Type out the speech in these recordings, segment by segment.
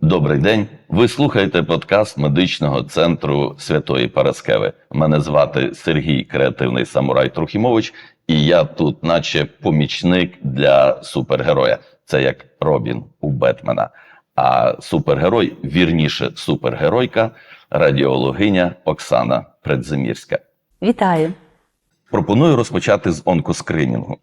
Добрий день. Ви слухаєте подкаст медичного центру Святої Параскеви. Мене звати Сергій Креативний Самурай Трухімович, і я тут, наче помічник для супергероя. Це як Робін у Бетмена. А супергерой, вірніше, супергеройка, радіологиня Оксана Предзимірська. Вітаю! Пропоную розпочати з онкоскринінгу.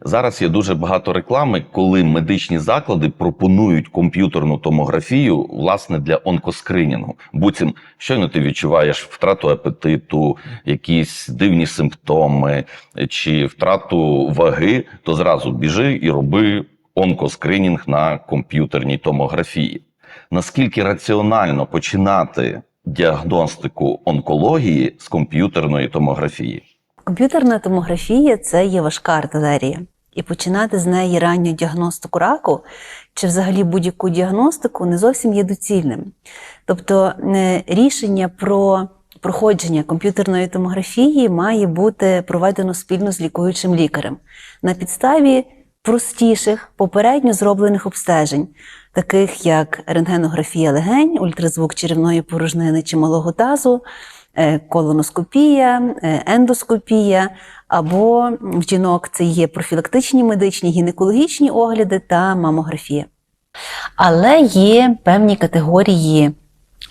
Зараз є дуже багато реклами, коли медичні заклади пропонують комп'ютерну томографію власне для онкоскринінгу. Буцім щойно ти відчуваєш втрату апетиту, якісь дивні симптоми чи втрату ваги, то зразу біжи і роби онкоскринінг на комп'ютерній томографії. Наскільки раціонально починати діагностику онкології з комп'ютерної томографії? Комп'ютерна томографія це є важка артилерія. І починати з неї ранню діагностику раку чи взагалі будь-яку діагностику не зовсім є доцільним. Тобто е, рішення про проходження комп'ютерної томографії має бути проведено спільно з лікуючим лікарем на підставі простіших попередньо зроблених обстежень, таких як рентгенографія легень, ультразвук черевної порожнини чи малого тазу, колоноскопія, е, ендоскопія, або в жінок це є профілактичні медичні, гінекологічні огляди та мамографія. Але є певні категорії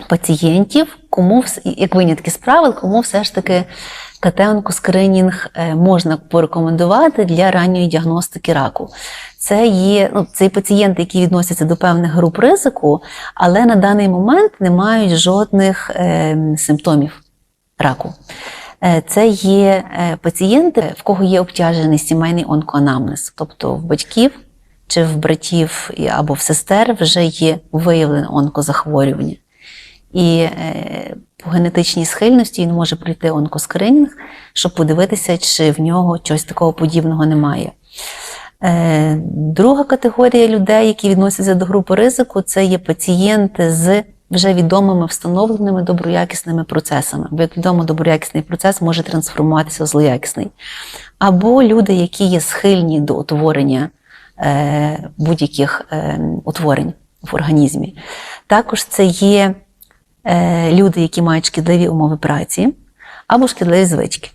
пацієнтів, кому як винятки з правил, кому все ж таки КТ-онкоскринінг е, можна порекомендувати для ранньої діагностики раку. Це є ну, це пацієнти, які відносяться до певних груп ризику, але на даний момент не мають жодних е, симптомів раку. Е, Це є е, пацієнти, в кого є обтяжений сімейний онкоанамнез, тобто в батьків чи в братів або в сестер вже є виявлене онкозахворювання. І е, по генетичній схильності він може пройти онкоскринінг, щоб подивитися, чи в нього чогось такого подібного немає. Друга категорія людей, які відносяться до групи ризику, це є пацієнти з вже відомими встановленими доброякісними процесами. Бо, як відомо, доброякісний процес може трансформуватися в злоякісний. Або люди, які є схильні до утворення е, будь-яких е, утворень в організмі. Також це є е, люди, які мають шкідливі умови праці або шкідливі звички.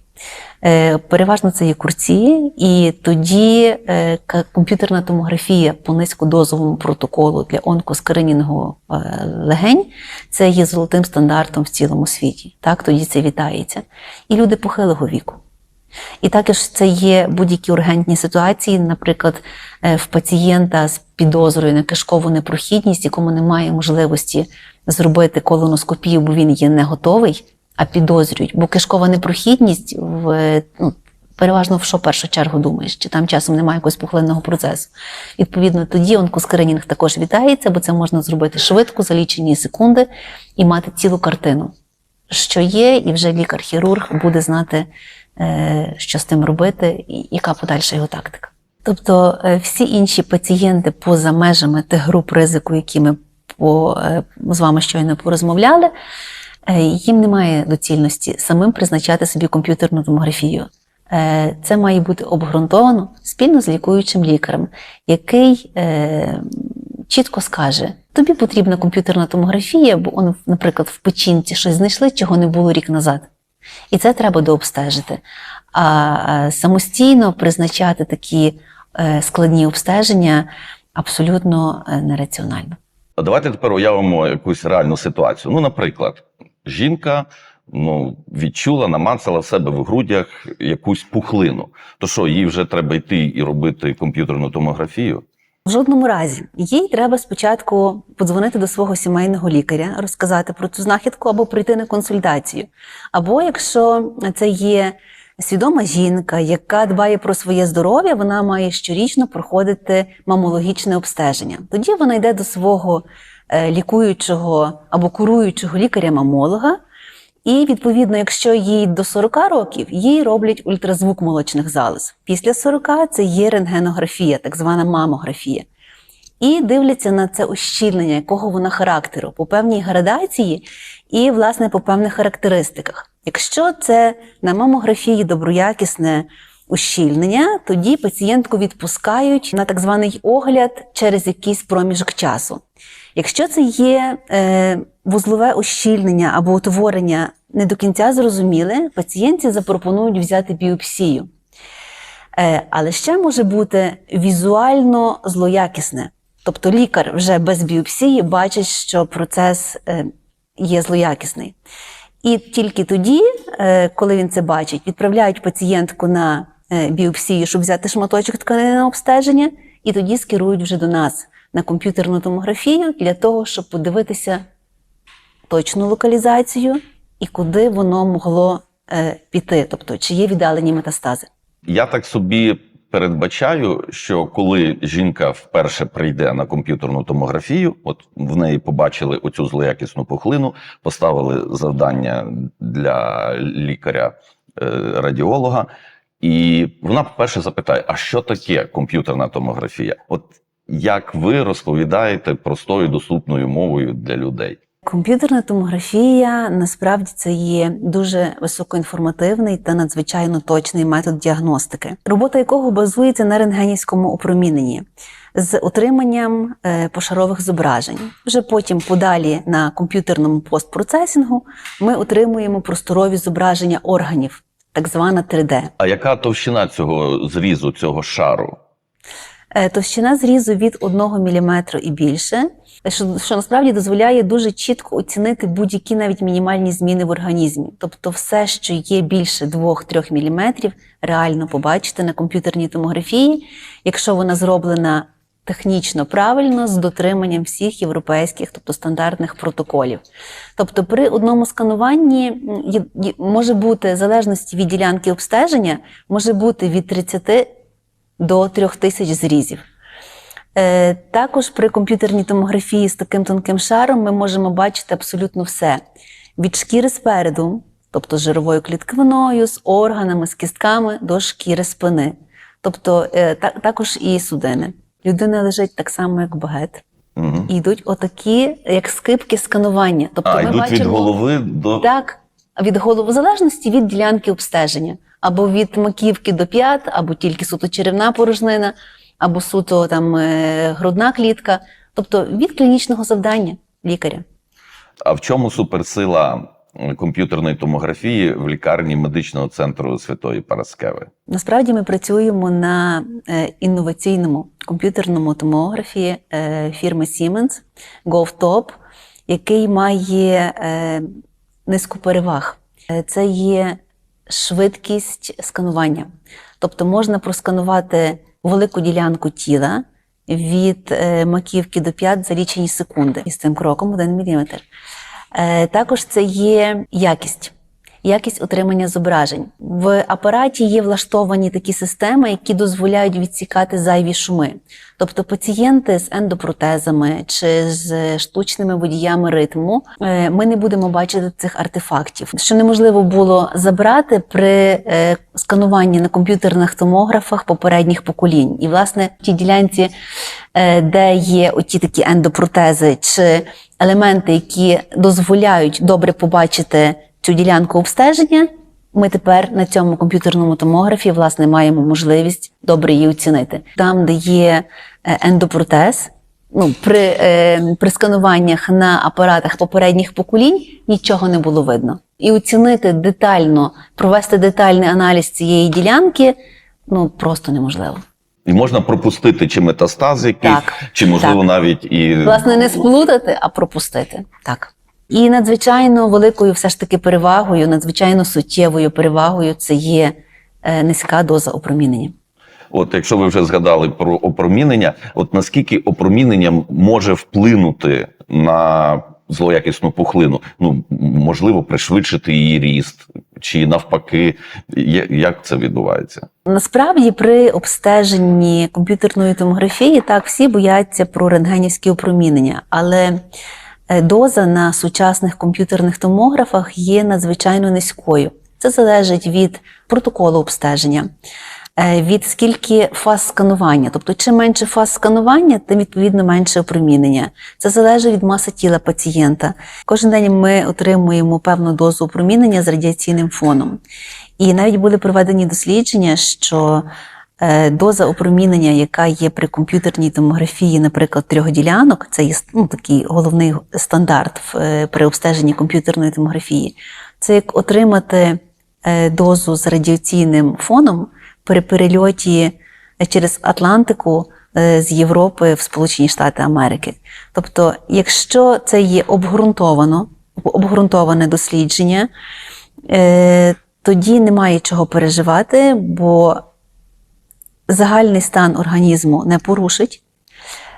Е, Переважно це є курці, і тоді е, комп'ютерна томографія по низькодозовому протоколу для онкоскринінгу е, легень це є золотим стандартом в цілому світі. Так, тоді це вітається. І люди похилого віку. І також це є будь-які ургентні ситуації, наприклад, в пацієнта з підозрою на кишкову непрохідність, якому немає можливості зробити колоноскопію, бо він є не готовий, а підозрюють. Бо кишкова непрохідність в ну, переважно в що в першу чергу думаєш, чи там часом немає якогось пухлинного процесу. Відповідно, тоді онкоскринінг також вітається, бо це можна зробити швидко, за лічені секунди і мати цілу картину що є, і вже лікар-хірург буде знати, е, що з тим робити, і яка подальша його тактика. Тобто е, всі інші пацієнти поза межами тих груп ризику, які ми по, е, з вами щойно порозмовляли, їм немає доцільності самим призначати собі комп'ютерну томографію. Е, Це має бути обґрунтовано спільно з лікуючим лікарем, який е, чітко скаже: тобі потрібна комп'ютерна томографія, бо он, наприклад, в печінці щось знайшли, чого не було рік назад. І це треба дообстежити. А е, самостійно призначати такі е, складні обстеження абсолютно е, нераціонально. Давайте тепер уявимо якусь реальну ситуацію. Ну, наприклад, жінка ну, відчула, намацала в себе в грудях якусь пухлину. То що, їй вже треба йти і робити комп'ютерну томографію? В жодному разі їй треба спочатку подзвонити до свого сімейного лікаря, розказати про цю знахідку або прийти на консультацію. Або якщо це є свідома жінка, яка дбає про своє здоров'я, вона має щорічно проходити мамологічне обстеження. Тоді вона йде до свого е, лікуючого або куруючого лікаря-мамолога. І відповідно, якщо їй до 40 років, їй роблять ультразвук молочних залоз. Після 40 це є рентгенографія, так звана мамографія. І дивляться на це ущільнення, якого вона характеру, по певній градації і, власне, по певних характеристиках. Якщо це на мамографії доброякісне ущільнення, тоді пацієнтку відпускають на так званий огляд через якийсь проміжок часу. Якщо це є е, вузлове ущільнення або утворення не до кінця зрозуміле, пацієнті запропонують взяти біопсію. Е, але ще може бути візуально злоякісне. Тобто лікар вже без біопсії бачить, що процес е, є злоякісний. І тільки тоді, е, коли він це бачить, відправляють пацієнтку на е, біопсію, щоб взяти шматочок тканини на обстеження, і тоді скерують вже до нас на комп'ютерну томографію для того, щоб подивитися точну локалізацію і куди воно могло е, піти, тобто чи є віддалені метастази. Я так собі передбачаю, що коли жінка вперше прийде на комп'ютерну томографію, от в неї побачили оцю злоякісну пухлину, поставили завдання для лікаря е, і вона перше запитає: а що таке комп'ютерна томографія? От як ви розповідаєте простою доступною мовою для людей? Комп'ютерна томографія насправді це є дуже високоінформативний та надзвичайно точний метод діагностики, робота якого базується на рентгенівському опроміненні з отриманням е, пошарових зображень. Вже потім, подалі на комп'ютерному постпроцесінгу, ми отримуємо просторові зображення органів, так звана 3D. А яка товщина цього зрізу, цього шару? Е, Товщина зрізу від 1 мм і більше, що, що насправді дозволяє дуже чітко оцінити будь-які навіть мінімальні зміни в організмі. Тобто, все, що є більше 2-3 мм, реально побачити на комп'ютерній томографії, якщо вона зроблена технічно правильно з дотриманням всіх європейських, тобто стандартних протоколів. Тобто, при одному скануванні може бути в залежності від ділянки обстеження, може бути від 30 до 3000 зрізів. Е, Також при комп'ютерній томографії з таким тонким шаром ми можемо бачити абсолютно все: від шкіри спереду, тобто з жировою клітковиною, з органами, з кістками до шкіри спини. Тобто е, також і судини. Людина лежить так само, як багет. Угу. І йдуть отакі, як скипки сканування. Тобто А, ми йдуть бачимо... від голови до. Так, від голови в залежності від ділянки обстеження, або від маківки до п'ят, або тільки суто черевна порожнина, або суто там е, грудна клітка, тобто від клінічного завдання лікаря. А в чому суперсила комп'ютерної томографії в лікарні медичного центру Святої Параскеви? Насправді ми працюємо на е, інноваційному комп'ютерному томографі е, фірми Siemens GovTop, який має е, низку переваг. Е, Це є швидкість сканування. Тобто можна просканувати велику ділянку тіла від е, маківки до п'ят за лічені секунди із цим кроком 1 мм. Е, Також це є якість. Якість отримання зображень в апараті є влаштовані такі системи, які дозволяють відсікати зайві шуми. Тобто пацієнти з ендопротезами чи з штучними водіями ритму е, ми не будемо бачити цих артефактів, що неможливо було забрати при е, скануванні на комп'ютерних томографах попередніх поколінь. І власне в тій ділянці, е, де є оті такі ендопротези чи елементи, які дозволяють добре побачити цю ділянку обстеження, ми тепер на цьому комп'ютерному томографі власне маємо можливість добре її оцінити. Там, де є е, ендопротез, ну, при, е, при скануваннях на апаратах попередніх поколінь нічого не було видно. І оцінити детально, провести детальний аналіз цієї ділянки ну просто неможливо. І можна пропустити чи метастаз якийсь, чи можливо так. навіть і Власне, не сплутати, а пропустити. Так. І надзвичайно великою все ж таки перевагою, надзвичайно суттєвою перевагою це є е, низька доза опромінення. От якщо ви вже згадали про опромінення, от наскільки опромінення може вплинути на злоякісну пухлину? Ну можливо, пришвидшити її ріст, чи навпаки, як це відбувається? Насправді, при обстеженні комп'ютерної томографії так всі бояться про рентгенівські опромінення, але доза на сучасних комп'ютерних томографах є надзвичайно низькою. Це залежить від протоколу обстеження, е, від скільки фаз сканування. Тобто, чим менше фаз сканування, тим відповідно менше опромінення. Це залежить від маси тіла пацієнта. Кожен день ми отримуємо певну дозу опромінення з радіаційним фоном. І навіть були проведені дослідження, що е, доза опромінення, яка є при комп'ютерній томографії, наприклад, трьох ділянок, це є ну, такий головний стандарт в, е, при обстеженні комп'ютерної томографії, це як отримати е, дозу з радіаційним фоном при перельоті через Атлантику е, з Європи в Сполучені Штати Америки. Тобто, якщо це є обґрунтовано, обґрунтоване дослідження, е, тоді немає чого переживати, бо загальний стан організму не порушить,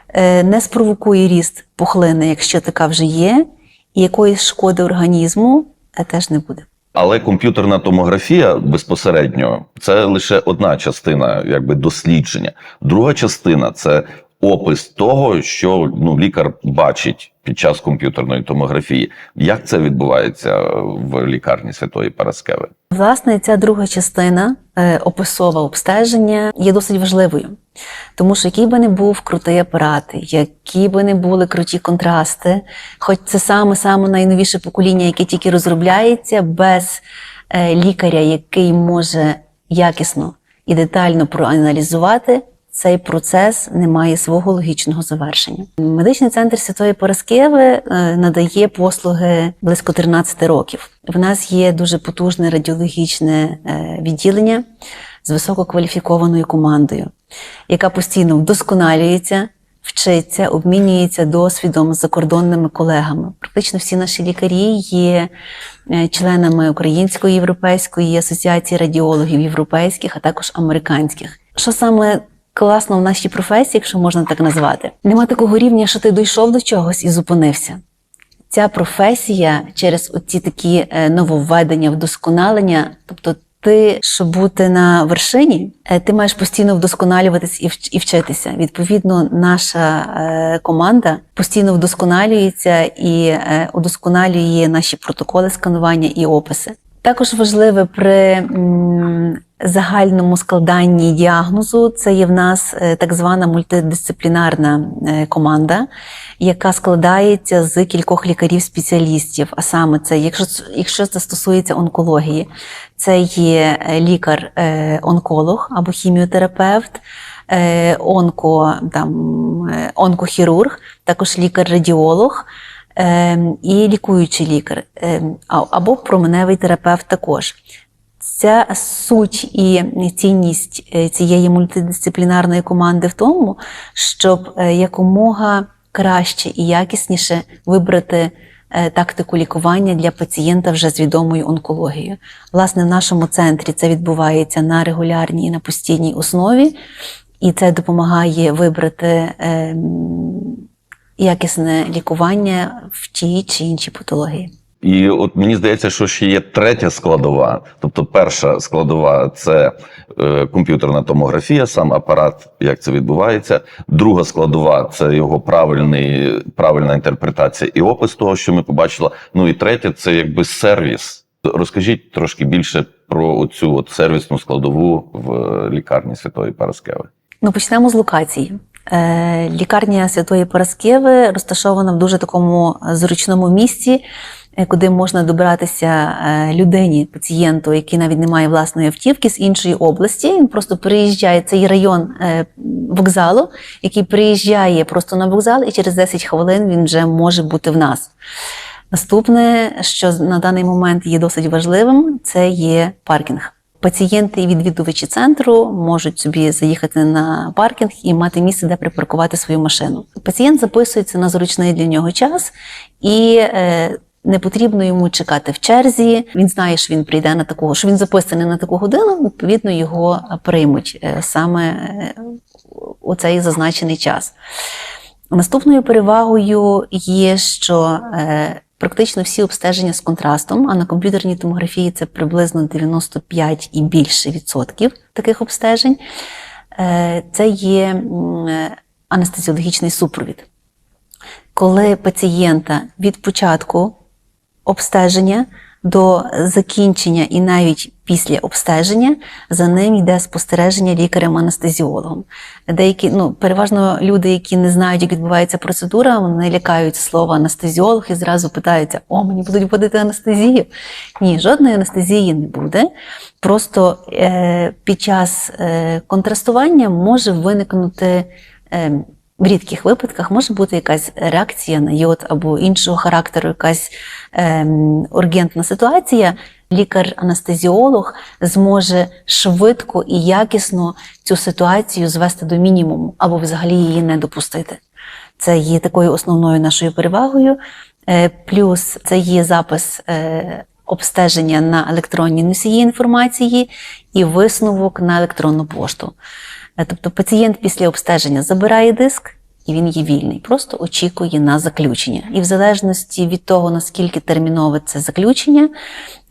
е, не спровокує ріст пухлини, якщо така вже є, і якоїсь шкоди організму е, теж не буде. Але комп'ютерна томографія безпосередньо це лише одна частина якби дослідження. Друга частина це опис того, що ну лікар бачить під час комп'ютерної томографії. Як це відбувається в лікарні Святої Параскеви? Власне, ця друга частина е, описове обстеження є досить важливою, тому що який би не був крутий апарат, які би не були круті контрасти, хоч це саме саме найновіше покоління, яке тільки розробляється, без е, лікаря, який може якісно і детально проаналізувати. Цей процес не має свого логічного завершення. Медичний центр Святої Параскеви е, надає послуги близько 13 років. В нас є дуже потужне радіологічне е, відділення з висококваліфікованою командою, яка постійно вдосконалюється, вчиться, обмінюється досвідом з закордонними колегами. Практично всі наші лікарі є е, членами Української європейської асоціації радіологів європейських, а також американських. Що саме класно в нашій професії, якщо можна так назвати, нема такого рівня, що ти дійшов до чогось і зупинився. Ця професія через оці такі е, нововведення, вдосконалення, тобто. Ти, щоб бути на вершині, е, ти маєш постійно вдосконалюватись і вч- і вчитися. Відповідно, наша е, команда постійно вдосконалюється і удосконалює наші протоколи сканування і описи. Також важливе при загальному складанні діагнозу це є в нас е, так звана мультидисциплінарна е, команда, яка складається з кількох лікарів-спеціалістів. А саме це, якщо, якщо це стосується онкології, це є е, лікар-онколог або хіміотерапевт, онко, там, онкохірург, також лікар-радіолог. Ем, і лікуючий лікар, ем, або променевий терапевт також. Ця суть і цінність е, цієї мультидисциплінарної команди в тому, щоб е, якомога краще і якісніше вибрати е, тактику лікування для пацієнта вже з відомою онкологією. Власне, в нашому центрі це відбувається на регулярній і на постійній основі, і це допомагає вибрати ем, якісне лікування в тій чи іншій патології. І от мені здається, що ще є третя складова. Тобто, перша складова це е, комп'ютерна томографія, сам апарат, як це відбувається. Друга складова це його правильний, правильна інтерпретація і опис того, що ми побачили. Ну і третє це якби сервіс. Розкажіть трошки більше про цю сервісну складову в лікарні Святої Параскеви. Ну, почнемо з локації. Е, Лікарня Святої Параскеви розташована в дуже такому зручному місці, е, куди можна добратися е, людині, пацієнту, який навіть не має власної автівки з іншої області. Він просто приїжджає цей район е, вокзалу, який приїжджає просто на вокзал, і через 10 хвилин він вже може бути в нас. Наступне, що на даний момент є досить важливим, це є паркінг. Пацієнти і відвідувачі центру можуть собі заїхати на паркінг і мати місце, де припаркувати свою машину. Пацієнт записується на зручний для нього час і е, не потрібно йому чекати в черзі. Він знає, що він прийде на таку, що він записаний на таку годину. Відповідно, його приймуть е, саме е, у цей зазначений час. Наступною перевагою є, що практично всі обстеження з контрастом, а на комп'ютерній томографії це приблизно 95 і більше відсотків таких обстежень. Е, це є е, анестезіологічний супровід. Коли пацієнта від початку обстеження до закінчення і навіть після обстеження за ним йде спостереження лікарем-анестезіологом. Деякі, ну, переважно люди, які не знають, як відбувається процедура, вони лякаються слова анестезіолог і зразу питаються: о, мені будуть вводити анестезію. Ні, жодної анестезії не буде. Просто е, під час е, контрастування може виникнути. Е, в рідких випадках може бути якась реакція на йод або іншого характеру, якась ем, ургентна ситуація. Лікар-анестезіолог зможе швидко і якісно цю ситуацію звести до мінімуму або взагалі її не допустити. Це є такою основною нашою перевагою. Е, Плюс це є запис е, обстеження на електронні носії інформації і висновок на електронну пошту. Е, Тобто пацієнт після обстеження забирає диск і він є вільний, просто очікує на заключення. І в залежності від того, наскільки термінове це заключення,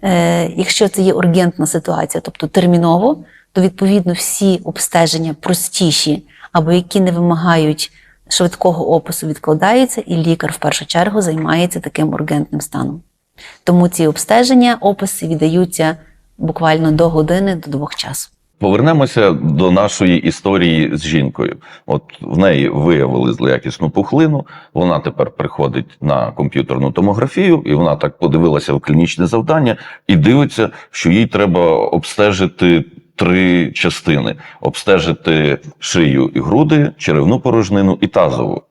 е, якщо це є ургентна ситуація, тобто терміново, то відповідно всі обстеження простіші або які не вимагають швидкого опису, відкладаються, і лікар в першу чергу займається таким ургентним станом. Тому ці обстеження, описи віддаються буквально до години, до двох часу. Повернемося до нашої історії з жінкою. От в неї виявили злоякісну пухлину. Вона тепер приходить на комп'ютерну томографію, і вона так подивилася в клінічне завдання і дивиться, що їй треба обстежити три частини: обстежити шию і груди, черевну порожнину і тазову.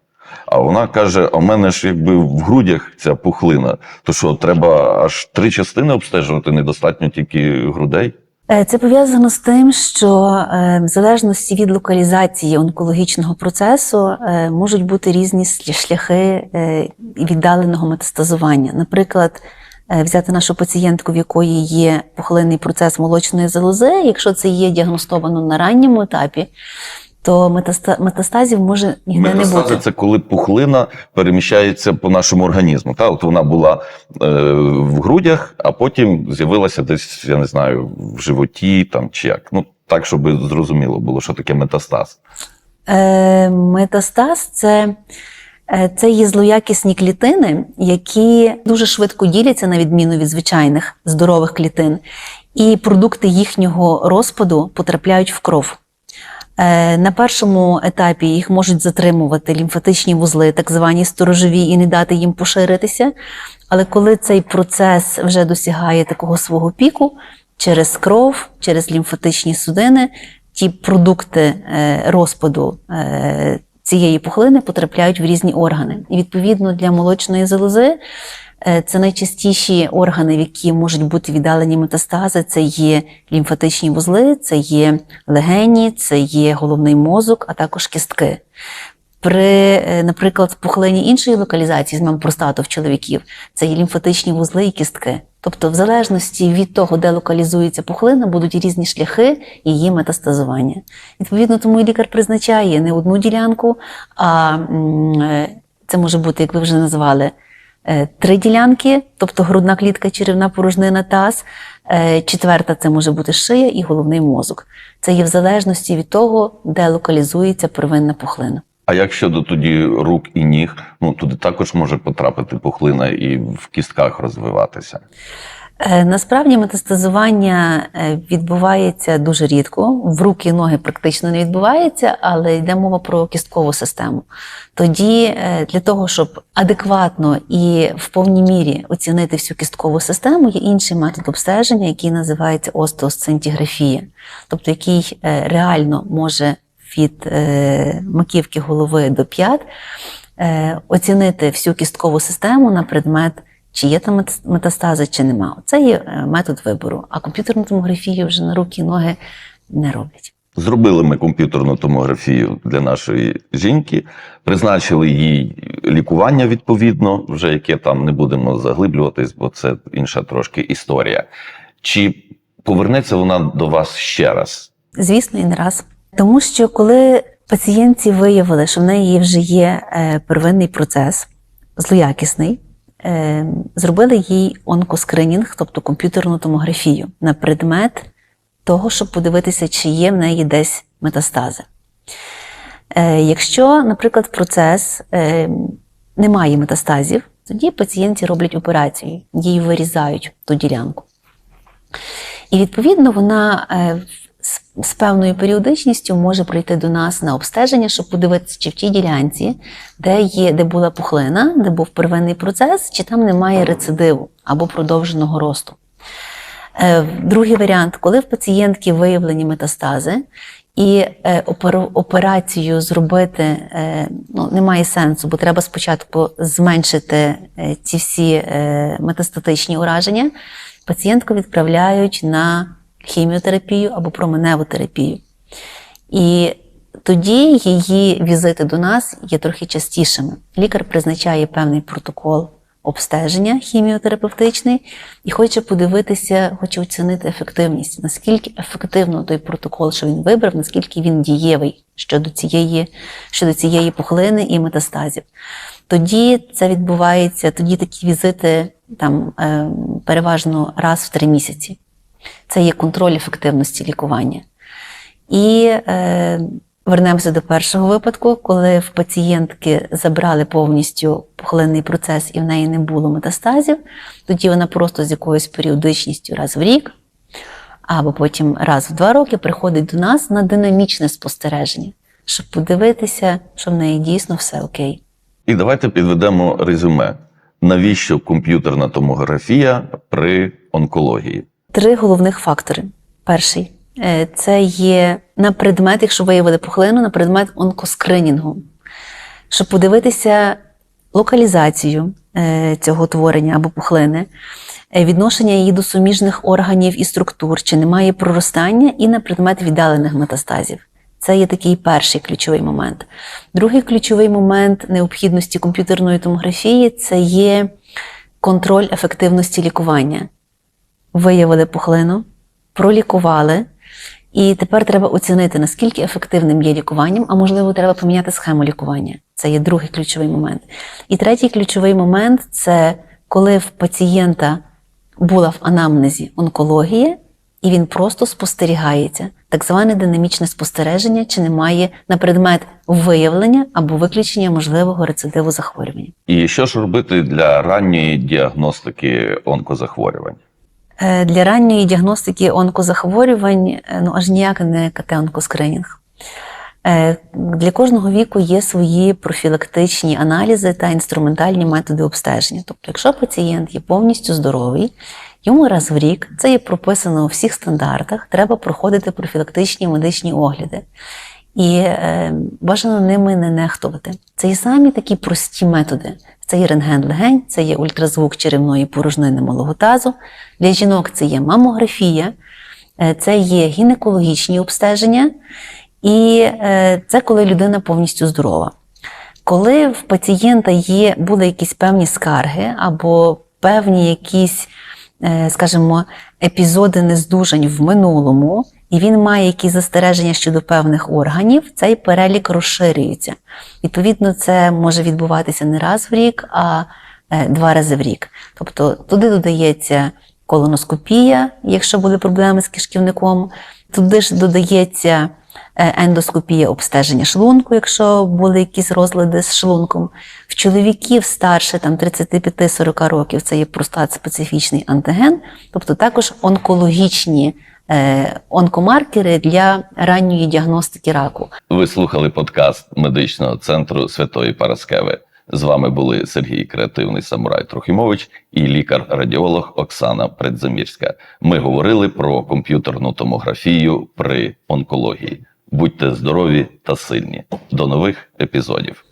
А вона каже: а в мене ж якби в грудях ця пухлина. То що, треба аж три частини обстежувати, недостатньо тільки грудей? Е, Це пов'язано з тим, що е, в залежності від локалізації онкологічного процесу е, можуть бути різні шляхи віддаленого метастазування. Наприклад, взяти нашу пацієнтку, в якої є пухлинний процес молочної залози, якщо це є діагностовано на ранньому етапі, то метаста- метастазів може ніде не Метастази бути. це коли пухлина переміщається по нашому організму. Та от вона була е, в грудях, а потім з'явилася десь, я не знаю, в животі там чи як. Ну так, щоб зрозуміло було, що таке метастаз. Е, метастаз це, е, це є злоякісні клітини, які дуже швидко діляться на відміну від звичайних здорових клітин, і продукти їхнього розпаду потрапляють в кров. Е, На першому етапі їх можуть затримувати лімфатичні вузли, так звані сторожові, і не дати їм поширитися. Але коли цей процес вже досягає такого свого піку, через кров, через лімфатичні судини, ті продукти е, розпаду е, цієї пухлини потрапляють в різні органи. І відповідно для молочної залози це найчастіші органи, в які можуть бути віддалені метастази. Це є лімфатичні вузли, це є легені, це є головний мозок, а також кістки. При, е, наприклад, пухлині іншої локалізації, візьмемо простату в чоловіків, це є лімфатичні вузли і кістки. Тобто, в залежності від того, де локалізується пухлина, будуть різні шляхи її метастазування. Відповідно, тому і лікар призначає не одну ділянку, а е, це може бути, як ви вже назвали, е, три ділянки, тобто грудна клітка, черевна порожнина, таз. Е, Четверта це може бути шия і головний мозок. Це є в залежності від того, де локалізується первинна пухлина. А як щодо тоді рук і ніг, ну туди також може потрапити пухлина і в кістках розвиватися. Е, Насправді метастазування е, відбувається дуже рідко. В руки і ноги практично не відбувається, але йде мова про кісткову систему. Тоді е, для того, щоб адекватно і в повній мірі оцінити всю кісткову систему, є інший метод обстеження, який називається остеосцинтіграфія, тобто який реально може від маківки голови до п'ят оцінити всю кісткову систему на предмет чи є там метастази, чи нема. Це є е, метод вибору. А комп'ютерну томографію вже на руки і ноги не роблять. Зробили ми комп'ютерну томографію для нашої жінки, призначили їй лікування відповідно, вже яке там не будемо заглиблюватись, бо це інша трошки історія. Чи повернеться вона до вас ще раз? Звісно, і не раз. Тому що коли пацієнтці виявили, що в неї вже є е, первинний процес, злоякісний, зробили їй онкоскринінг, тобто комп'ютерну томографію, на предмет того, щоб подивитися, чи є в неї десь метастази. Е, Якщо, наприклад, процес е, не має метастазів, Тоді пацієнті роблять операцію, її вирізають ту ділянку. І відповідно вона е, з, певною періодичністю може прийти до нас на обстеження, щоб подивитися, чи в тій ділянці, де є, де була пухлина, де був первинний процес, чи там немає рецидиву або продовженого росту. Е, Другий варіант, коли в пацієнтки виявлені метастази, і е, операцію зробити е, ну, немає сенсу, бо треба спочатку зменшити ці всі метастатичні ураження. Пацієнтку відправляють на хіміотерапію або променеву терапію. І тоді її візити до нас є трохи частішими. Лікар призначає певний протокол обстеження хіміотерапевтичний і хоче подивитися, хоче оцінити ефективність, наскільки ефективно той протокол, що він вибрав, наскільки він дієвий щодо цієї, щодо цієї пухлини і метастазів. Тоді це відбувається, тоді такі візити там е, переважно раз в три місяці. Це є контроль ефективності лікування. І е, вернемося до першого випадку, коли в пацієнтки забрали повністю пухлинний процес і в неї не було метастазів. Тоді вона просто з якоюсь періодичністю раз в рік, або потім раз в два роки приходить до нас на динамічне спостереження, щоб подивитися, що в неї дійсно все окей. І давайте підведемо резюме. Навіщо комп'ютерна томографія при онкології? Три головних фактори. Перший е, це є на предмет, якщо виявили пухлину, на предмет онкоскринінгу, щоб подивитися локалізацію е, цього творення або пухлини, е, відношення її до суміжних органів і структур, чи немає проростання, і на предмет віддалених метастазів. Це є такий перший ключовий момент. Другий ключовий момент необхідності комп'ютерної томографії це є контроль ефективності лікування виявили пухлину, пролікували, і тепер треба оцінити, наскільки ефективним є лікуванням, а можливо, треба поміняти схему лікування. Це є другий ключовий момент. І третій ключовий момент це коли в пацієнта була в анамнезі онкологія, і він просто спостерігається, так зване динамічне спостереження, чи немає на предмет виявлення або виключення можливого рецидиву захворювання. І що ж робити для ранньої діагностики онкозахворювань? Е, Для ранньої діагностики онкозахворювань е, ну аж ніяк не КТ-онкоскринінг. Е, Для кожного віку є свої профілактичні аналізи та інструментальні методи обстеження. Тобто, якщо пацієнт є повністю здоровий, йому раз в рік, це є прописано у всіх стандартах, треба проходити профілактичні медичні огляди. І е, бажано ними не нехтувати. Це є самі такі прості методи. Це є рентген легень, це є ультразвук черевної порожнини малого тазу. Для жінок це є мамографія, е, це є гінекологічні обстеження, і е, це коли людина повністю здорова. Коли в пацієнта є, були якісь певні скарги або певні якісь, скажімо, епізоди нездужань в минулому, і він має якісь застереження щодо певних органів, цей перелік розширюється. Відповідно, це може відбуватися не раз в рік, а е, два рази в рік. Тобто туди додається колоноскопія, якщо були проблеми з кишківником, туди ж додається е, ендоскопія обстеження шлунку, якщо були якісь розлади з шлунком. В чоловіків старше там 35-40 років це є простат специфічний антиген, тобто також онкологічні онкомаркери для ранньої діагностики раку. Ви слухали подкаст медичного центру Святої Параскеви. З вами були Сергій Креативний Самурай Трохимович і лікар-радіолог Оксана Предзамірська. Ми говорили про комп'ютерну томографію при онкології. Будьте здорові та сильні. До нових епізодів.